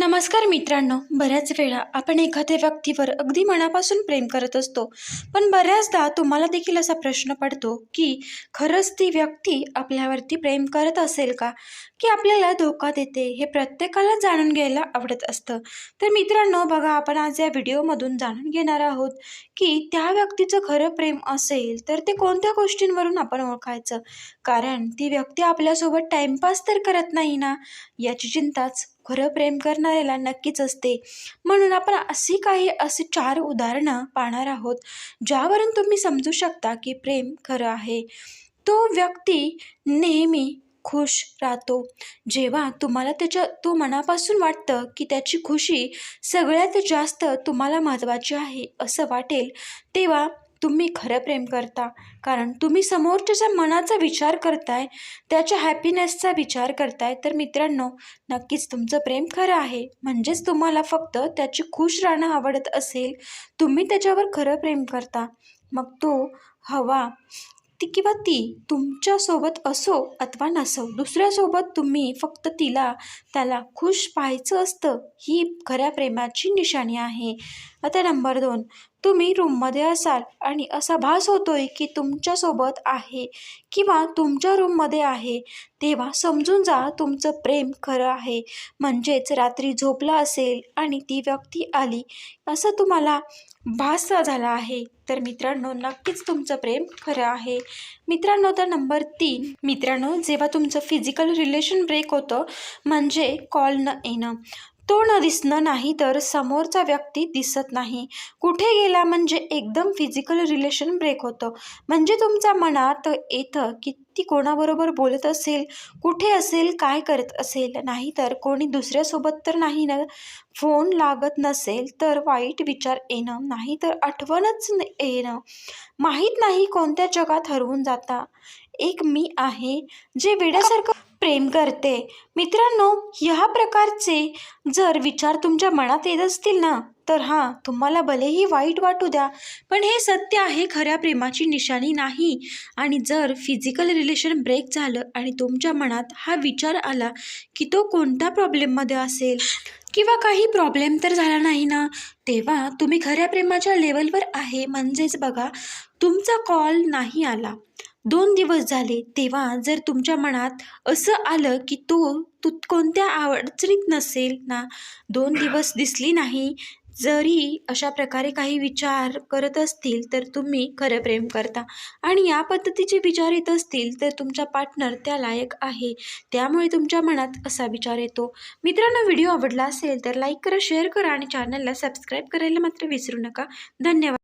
那 नमस्कार मित्रांनो बऱ्याच वेळा आपण एखाद्या व्यक्तीवर अगदी मनापासून प्रेम करत असतो पण बऱ्याचदा तुम्हाला देखील असा प्रश्न पडतो की खरंच ती व्यक्ती आपल्यावरती प्रेम करत असेल का? की आपल्याला धोका देते हे प्रत्येकाला जाणून घ्यायला आवडत असतं. तर मित्रांनो बघा आपण आज या व्हिडिओमधून जाणून घेणार आहोत की त्या व्यक्तीचं खरं प्रेम असेल तर ते कोणत्या गोष्टींवरून आपण ओळखायचं? कारण ती व्यक्ती आपल्यासोबत टाईमपास तर करत नाही ना? याची चिंताच खरं प्रेम करणाऱ्याला नक्कीच असते. म्हणून आपण अशी काही असे चार उदाहरणं पाहणार आहोत ज्यावरून तुम्ही समजू शकता की प्रेम खरं आहे. तो व्यक्ती नेहमी खुश राहतो. जेव्हा तुम्हाला त्याच्या तो मनापासून वाटतं की त्याची खुशी सगळ्यात जास्त तुम्हाला महत्त्वाची आहे असं वाटेल तेव्हा तुम्ही खरं प्रेम करता? कारण तुम्ही समोरच्याच्या मनाचा विचार करताय त्याच्या हॅपीनेसचा विचार करताय तर मित्रांनो नक्कीच तुमचं प्रेम खरं आहे. म्हणजेच तुम्हाला फक्त त्याची खुश राहणं आवडत असेल तुम्ही त्याच्यावर खरं प्रेम करता. मग तो हवा ती किंवा ती तुमच्यासोबत असो अथवा नसो दुसऱ्यासोबत तुम्ही फक्त तिला त्याला खुश पाहायचं असतं ही खऱ्या प्रेमाची निशाणी आहे. आता नंबर दोन. तुम्ही रूममध्ये असाल आणि असा भास होतोय की तुमच्यासोबत आहे किंवा तुमच्या रूममध्ये आहे तेव्हा समजून जा तुमचं प्रेम खरं आहे. म्हणजेच रात्री झोपला असेल आणि ती व्यक्ती आली असं तुम्हाला भास झाला आहे. तर मित्रांनो नक्कीच तुमचं प्रेम खरं आहे. मित्रांनो तर नंबर तीन. मित्रांनो जेव्हा तुमचं फिजिकल रिलेशन ब्रेक होतं म्हणजे कॉल न येणं. तो न दिसणं नाही तर समोरचा व्यक्ती दिसत नाही. कुठे गेला म्हणजे एकदम फिजिकल रिलेशन ब्रेक होतं. म्हणजे तुमच्या मनात येतं की ती कोणाबरोबर बोलत असेल कुठे असेल काय करत असेल नाही तर कोणी दुसऱ्यासोबत तर नाही ना? फोन लागत नसेल तर वाईट विचार येणं नाही तर आठवणच न- येणं. माहीत नाही कोणत्या जगात हरवून जाता. एक मी आहे जे वेड्यासारखं प्रेम करते. मित्रांनो ह्या प्रकारचे जर विचार तुमच्या मनात येत असतील ना तर हां तुम्हाला भलेही वाईट वाटू द्या पण हे सत्य आहे खऱ्या प्रेमाची निशाणी नाही. आणि जर फिजिकल रिलेशन ब्रेक झालं आणि तुमच्या मनात हा विचार आला की तो कोणत्या प्रॉब्लेममध्ये असेल? किंवा काही प्रॉब्लेम तर झाला नाही ना? तेव्हा तुम्ही खऱ्या प्रेमाच्या लेवलवर आहे. म्हणजेच बघा तुमचा कॉल नाही आला. दोन दिवस झाले. तेव्हा जर तुमच्या मनात असं आलं की तो तू कोणत्या अडचणीत नसेल ना? दोन दिवस दिसली नाही. जरी अशा प्रकारे काही विचार करत असतील तर तुम्ही खरं प्रेम करता. आणि या पद्धतीचे विचार येत असतील तर तुमचा पार्टनर त्या लायक आहे. त्यामुळे तुमच्या मनात असा विचार येतो. मित्रांनो व्हिडिओ आवडला असेल तर लाईक करा शेअर करा आणि चॅनलला सबस्क्राईब करायला मात्र विसरू नका. धन्यवाद.